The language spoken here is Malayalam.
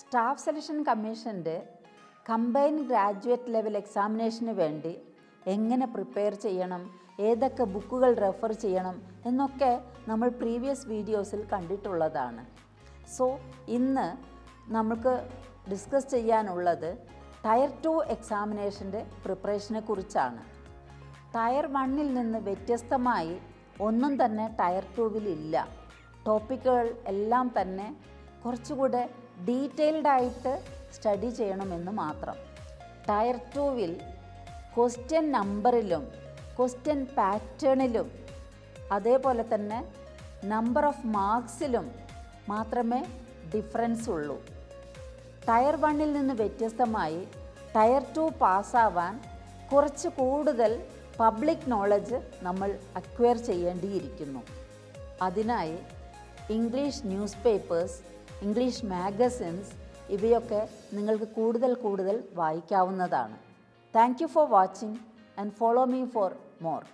സ്റ്റാഫ് സെലക്ഷൻ കമ്മീഷന്റെ കമ്പൈൻ ഗ്രാജുവേറ്റ് ലെവൽ എക്സാമിനേഷന് വേണ്ടി എങ്ങനെ പ്രിപ്പയർ ചെയ്യണം ഏതൊക്കെ ബുക്കുകൾ റെഫർ ചെയ്യണം എന്നൊക്കെ നമ്മൾ പ്രീവിയസ് വീഡിയോസിൽ കണ്ടിട്ടുള്ളതാണ്. സോ ഇന്ന് നമുക്ക് ഡിസ്കസ് ചെയ്യാനുള്ളത് ടയർ ടു എക്സാമിനേഷന്റെ പ്രിപ്പറേഷനെ കുറിച്ചാണ്. ടയർ വണ്ണിൽ നിന്ന് വ്യത്യസ്തമായി ഒന്നും തന്നെ ടയർ ടുവിലില്ല. ടോപ്പിക്കുകൾ എല്ലാം തന്നെ കുറച്ചുകൂടെ ഡീറ്റെയിൽഡ് ആയിട്ട് സ്റ്റഡി ചെയ്യണമെന്ന് മാത്രം. ടയർ ടൂവിൽ ക്വസ്റ്റ്യൻ നമ്പറിലും ക്വസ്റ്റ്യൻ പാറ്റേണിലും അതേപോലെ തന്നെ നമ്പർ ഓഫ് മാർക്സിലും മാത്രമേ ഡിഫറൻസ് ഉള്ളൂ. ടയർ വണ്ണിൽ നിന്ന് വ്യത്യസ്തമായി ടയർ ടു പാസ്സാവാൻ കുറച്ച് കൂടുതൽ പബ്ലിക് നോളജ് നമ്മൾ അക്വയർ ചെയ്യേണ്ടിയിരിക്കുന്നു. അതിനായി English news papers English magazines ഇവയൊക്കെ നിങ്ങൾക്ക് കൂടുതൽ കൂടുതൽ വായിക്കാവുന്നതാണ്. Thank you for watching and follow me for more